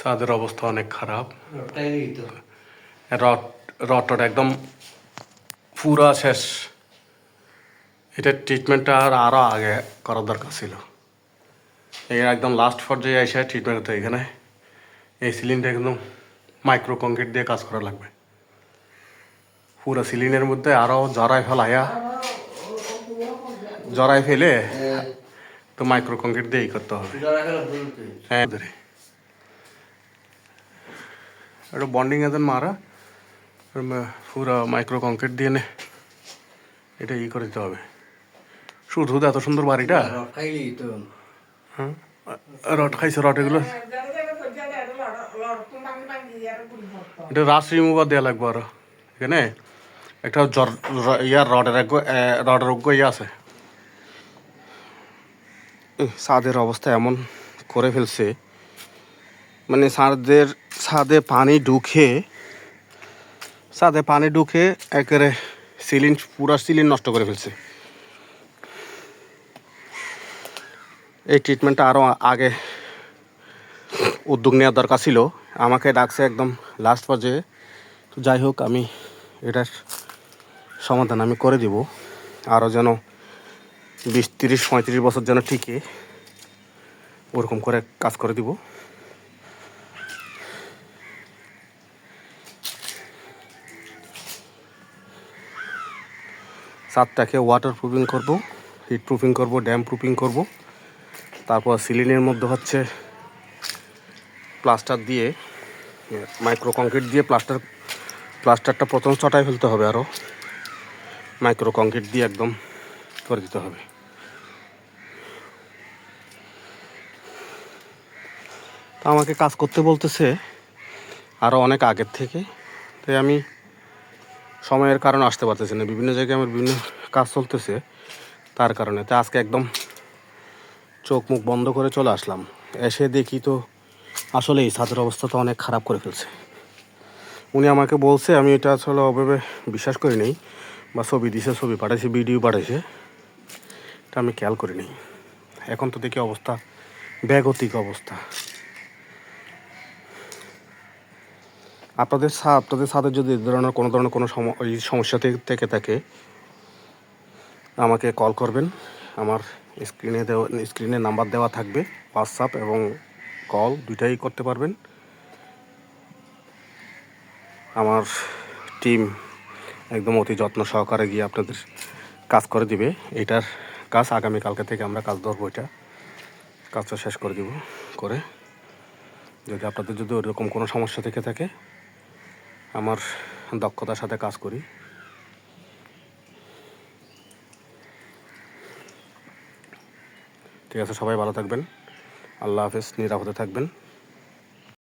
ছাদের অবস্থা অনেক খারাপ। রড রডটা একদম পুরা শেষ। এটার ট্রিটমেন্টটা আর আরও আগে করার দরকার ছিল। এই একদম লাস্ট পর্যায়ে এসে ট্রিটমেন্ট হতো এখানে। এই সিলিংটা একদম মাইক্রো কংক্রিট দিয়ে কাজ করা লাগবে। পুরো সিলিংয়ের মধ্যে আরও জড়াই ফেলাইয়া জড়াই ফেলে তো মাইক্রো কংক্রিট দিয়েই করতে হবে। হ্যাঁ একটা বন্ডিং এদের মারা। পুরো মাইক্রো কংক্রিট দিয়ে নে। এটা ই করে দিতে হবে। শুধু এত সুন্দর বাড়িটা? তো। হ্যাঁ? রড খাইছে রড এগুলো? এটা রাস রিমুভার দেওয়া লাগবে আরও। এখানে একটা জ্বর ইয়ার রডের রডের অজ্ঞ ইয়ে আছে। ছাদের অবস্থা এমন করে ফেলছে। মানে ছাদের ছাদে পানি ঢুকে, ছাদে পানি ঢুকে একেবারে সিলিং, পুরা সিলিং নষ্ট করে ফেলছে। এই ট্রিটমেন্টটা আরও আগে উদ্যোগ নেওয়ার দরকার ছিল। আমাকে ডাকছে একদম লাস্ট পর্যায়ে। তো যাই হোক, আমি এটার সমাধান আমি করে দিব। আরও যেন বিশ, তিরিশ, পঁয়ত্রিশ বছর যেন ঠিকই ওরকম করে কাজ করে দিব। ছাদটাকে ওয়াটার প্রুফিং করব হিট প্রুফিং করব ড্যাম প্রুফিং করব। তারপর সিলিংয়ের মধ্যে হচ্ছে প্লাস্টার দিয়ে মাইক্রো কংক্রিট দিয়ে প্লাস্টার প্লাস্টারটা প্রথম চটায় ফেলতে হবে আরও মাইক্রো কংক্রিট দিয়ে একদম করে দিতে হবে। তো আমাকে কাজ করতে বলতেছে আরও অনেক আগের থেকে, তাই আমি সময়ের কারণে আসতে পারতেছি না। বিভিন্ন জায়গায় আমার বিভিন্ন কাজ চলতেছে, তার কারণে। তো আজকে একদম চোখ মুখ বন্ধ করে চলে আসলাম। এসে দেখি তো আসলে এই ছাদের অবস্থা তো অনেক খারাপ করে ফেলছে। উনি আমাকে বলছে, আমি এটা আসলে অভাবে বিশ্বাস করি নেই, বা ছবি দিছে, ছবি পাঠাইছে ভিডিও পাঠাইছে। এটা আমি খেয়াল করি নেই এখন তো দেখি অবস্থা ব্যাগতিক অবস্থা। আপনাদের সা আপনাদের সাথে যদি ধরনের কোনো ধরনের কোনো সমস্যা থেকে- থেকে থাকে, আমাকে কল করবেন। আমার স্ক্রিনে দেওয়া স্ক্রিনে নাম্বার দেওয়া থাকবে হোয়াটসঅ্যাপ এবং কল দুইটাই করতে পারবেন। আমার টিম একদম অতি যত্ন সহকারে গিয়ে আপনাদের কাজ করে দিবে। এটার কাজ আগামীকালকে থেকে আমরা কাজ ধরবো এটা। কাজটা শেষ করে দিব, করে। যদি আপনাদের যদি ওরকম কোনো সমস্যা থেকে থাকে আমার দক্ষতার সাথে কাজ করি। ঠিক আছে সবাই ভালো থাকবেন। আল্লাহ হাফেজ নিরাপদে থাকবেন।